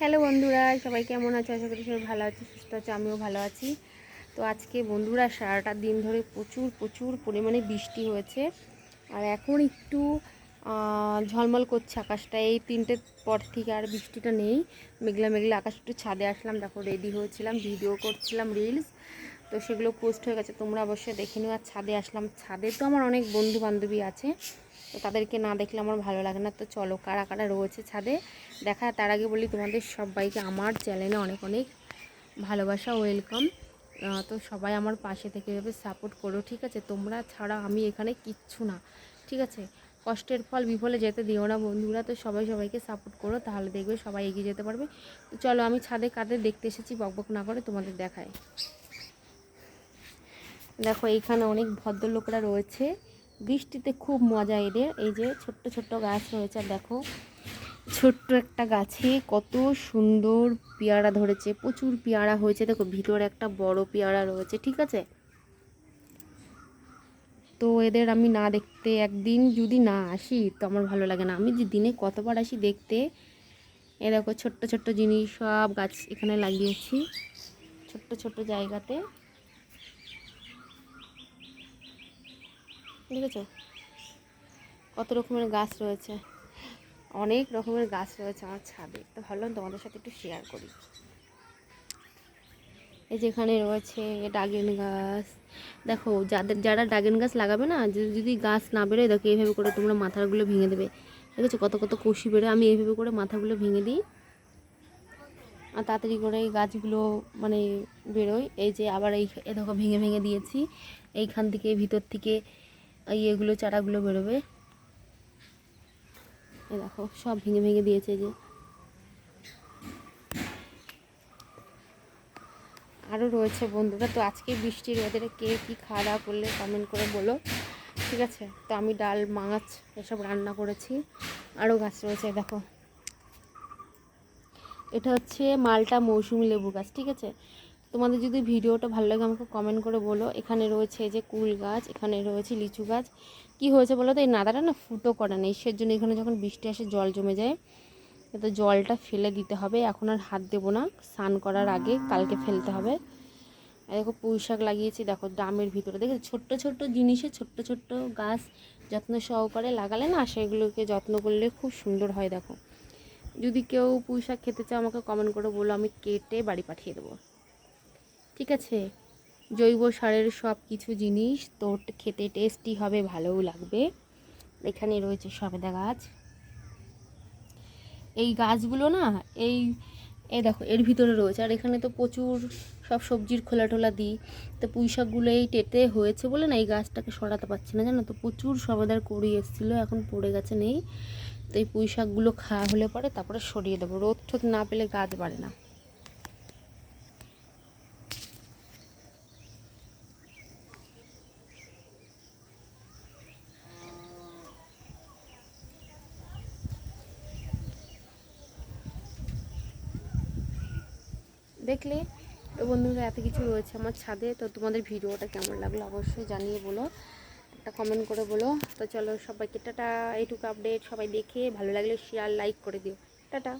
Hello বন্ধুরা, সবাই কেমন আছো? আশা করি সবাই ভালো আছে, সুস্থ আছে, আমিও ভালো আছি। তো আজকে বন্ধুরা সারাটা দিন ধরে প্রচুর প্রচুর পরিমাণে বৃষ্টি হয়েছে। আর এখন একটু ঝলমল করছে আকাশটা। এই তিনটের পর থেকে আর বৃষ্টিটা নেই। মেঘলা মেঘলা আকাশ একটু ছাদে আসলাম, দেখো রেডি হয়েছিলাম ভিডিও করছিলাম রিলস তো সেগুলো পোস্ট হয়ে গেছে, তোমরা অবশ্যই দেখে নিও। আর ছাদে আসলাম। ছাদে তো আমার অনেক বন্ধু বান্ধবী আছে। তো তাদেরকে না দেখলে আমার ভালো লাগে না। তো চলো, কারা কারা রয়েছে ছাদে? দেখা, তার আগে বলি তোমাদের সবাইকে, আমার চ্যানেলে অনেক অনেক ভালোবাসা, ওয়েলকাম। তো সবাই আমার পাশে থেকে এভাবে সাপোর্ট করো, ঠিক আছে? তোমরা ছাড়া আমি এখানে কিচ্ছু না, ঠিক আছে? কষ্টের ফল বিফলে যেতে দিও না, বন্ধুরা। তো সবাই সবাইকে সাপোর্ট করো, তাহলে দেখবে সবাই এগিয়ে যেতে পারবে। চলো, আমি ছাদে কাদের দেখতে এসেছি বকবক না করে তোমাদের দেখায় দেখো এইখানে অনেক ভদ্রলোকরা রয়েছে। বৃষ্টিতে খুব মজা এদের। এই যে ছোট্ট ছোট্ট গাছ রয়েছে দেখো ছোট্ট একটা গাছে কত সুন্দর পেয়ারা ধরেছে, প্রচুর পেয়ারা হয়েছে। দেখো ভিতরে একটা বড় পেয়ারা রয়েছে, ঠিক আছে? তো এদের আমি না দেখতে একদিন যদি না আসি, তো আমার ভালো লাগে না। আমি যে দিনে কতবার আসি দেখতে, এ দেখো ছোট্ট ছোট্ট জিনিস সব গাছ এখানে লাগিয়েছি, ছোট্ট ছোট্ট জায়গাতে। দেখেছ? কত রকমের গাছ রয়েছে। অনেক রকমের গাছ রয়েছে আমার ছাদে। তো ভাবলাম তোমাদের সাথে একটু শেয়ার করি। এই যেখানে রয়েছে ডাগেন গাছ। দেখো, যাদের, যারা ডাগেন গাছ লাগাবে না যদি গাছ না বেরোয়, দেখো এইভাবে করে তোমরা মাথাগুলো ভেঙে দেবে। দেখেছ? কত কত কষি বেরোয়। আমি এইভাবে করে মাথাগুলো ভেঙে দিই। আর তাড়াতাড়ি করে এই গাছগুলো মানে বেরোয়। এই যে আবার এই দেখো, ভেঙে ভেঙে দিয়েছি। এইখান থেকে ভিতর থেকে এই এগুলো চারাগুলো বেরোবে। এই দেখো, সব ভেঙে ভেঙে দিয়েছে যে। আরও রয়েছে বন্ধুরা, তো আজকে বৃষ্টির ওয়েদারে কে কী খাওয়া করলে কমেন্ট করে বলো। ঠিক আছে, তো আমি ডাল, মাছ এসব রান্না করেছি। আরও গাছ রয়েছে দেখো। এটা হচ্ছে মালটা মৌসুমি লেবু গাছ, ঠিক আছে? তোমাদের যদি ভিডিওটা ভালো লাগে, আমাকে কমেন্ট করে বলো। এখানে রয়েছে যে কুল গাছ, এখানে রয়েছে লিচু গাছ। কি হয়েছে বলো তো? এই নাদাটা না ফুটো করে নেই। সেজন্য এখানে যখন বৃষ্টি আসে, জল জমে যায়। তো জলটা ফেলে দিতে হবে। এখন আর হাত দেবো না। স্নান করার আগে কালকে ফেলতে হবে। দেখো পুঁই শাক লাগিয়েছি। দেখো ড্রামের ভিতরে। দেখো ছোট্ট ছোট্ট জিনিসে ছোট্ট ছোট্ট গাছ যত্ন সহকারে লাগালে না সেগুলোকে যত্ন করলে খুব সুন্দর হয়। দেখো। যদি কেউ পুঁই শাক খেতে চাও, আমাকে কমেন্ট করে বলো। আমি কেটে বাড়ি পাঠিয়ে দেবো। ঠিক আছে? জৈব সারের সব কিছু জিনিস তোর খেতে টেস্টি হবে, ভালোও লাগবে। এখানে রয়েছে সবেদা গাছ। এই গাছগুলো না, এই এই দেখো, এর ভিতরে রয়েছে। আর এখানে তো প্রচুর সব সবজির খোলা টোলা দিই। তো পুঁই শাকগুলো এই টেতে হয়েছে বলে না এই গাছটাকে সরাতে পারছি না, জানো তো? প্রচুর সবেদার কড়ি এসেছিল, এখন পড়ে গেছে নেই। তো এই পুঁই শাকগুলো খাওয়া হলে পরে তারপরে সরিয়ে দেবো। রোদ ঠোদ না পেলে গাছ বাড়ে না। দেখলে তো বন্ধুরা এত কিছু রয়েছে আমার ছাদে, তো তোমাদের ভিডিওটা কেমন লাগল অবশ্যই জানিয়ে বলো, একটা কমেন্ট করে বলো। তো চলো সবাইকে টাটা, এইটুকু আপডেট সবাই দেখে, ভালো লাগলে শেয়ার লাইক করে দিও। টাটা।